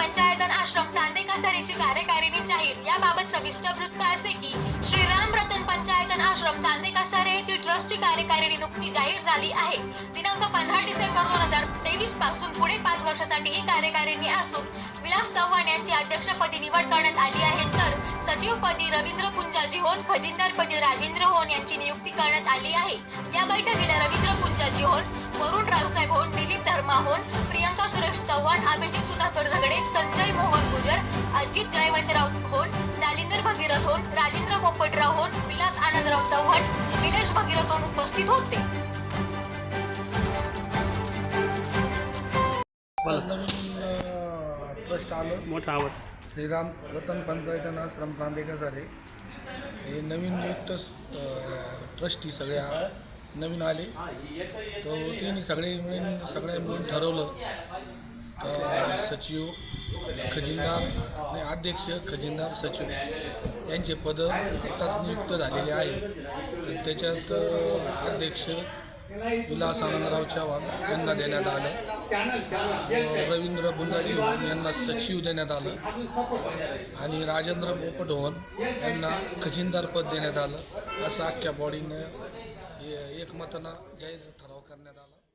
आश्रम चांदेकासरीची कार्यकारिणी जाहीर? याबाबत सविस्तर वृत्त असे की श्री राम रतन पंचायतन आश्रम चांदेकासरे येथील ट्रस्टची कार्यकारिणी नुकती जाहीर झाली आहे. दिनांक पंधरा डिसेंबर दोन हजार तेवीसपासून पुढे पाच वर्षासाठी ही कार्यकारिणी असून विलास चव्हाण यांची अध्यक्षपदी निवड करण्यात आली आहे. तर सचिवपदी रवींद्र पुंजाजी होन खजिनदारपदी राजेंद्र होन यांची नियुक्ती करण्यात आली आहे. या बैठकीला रवींद्र पुंजाजी होन वरुण रावसाहेब होन दिलीप धर्मा होन प्रियंका सुरेश चव्हाण अभिजित सुधाकर झगडे संजय मोहन गुजर अजित जयवंतराव होन जालिंदर भगीरथ होन राजेंद्र पोपटराव होन विलास आनंदराव चव्हाण निलेश भगीरथ होन उपस्थित होते. ट्रस्ट आलं. मोठा आवाज. श्रीराम रतन पंचायतन आश्रम चांदेकरसारे हे नवीन नियुक्त ट्रस्टी सगळ्या नवीन आले. तो त्यांनी सगळे मिळून सगळ्या मिळून ठरवलं सचिव खजिनदार आणि अध्यक्ष खजिनदार सचिव यांचे पदं आत्ताच नियुक्त झालेले आहेत त्याच्यात अध्यक्ष विलास आनंदराव चव्हाण यांना देण्यात आलं. रवींद्र बुंदाजी होन यांना सचिव देण्यात आलं. आणि राजेंद्र पोपट होन यांना खजिनदार पद देण्यात आलं. असं अख्ख्या बॉडीनं एकमतानं जाहीर ठराव करण्यात आला.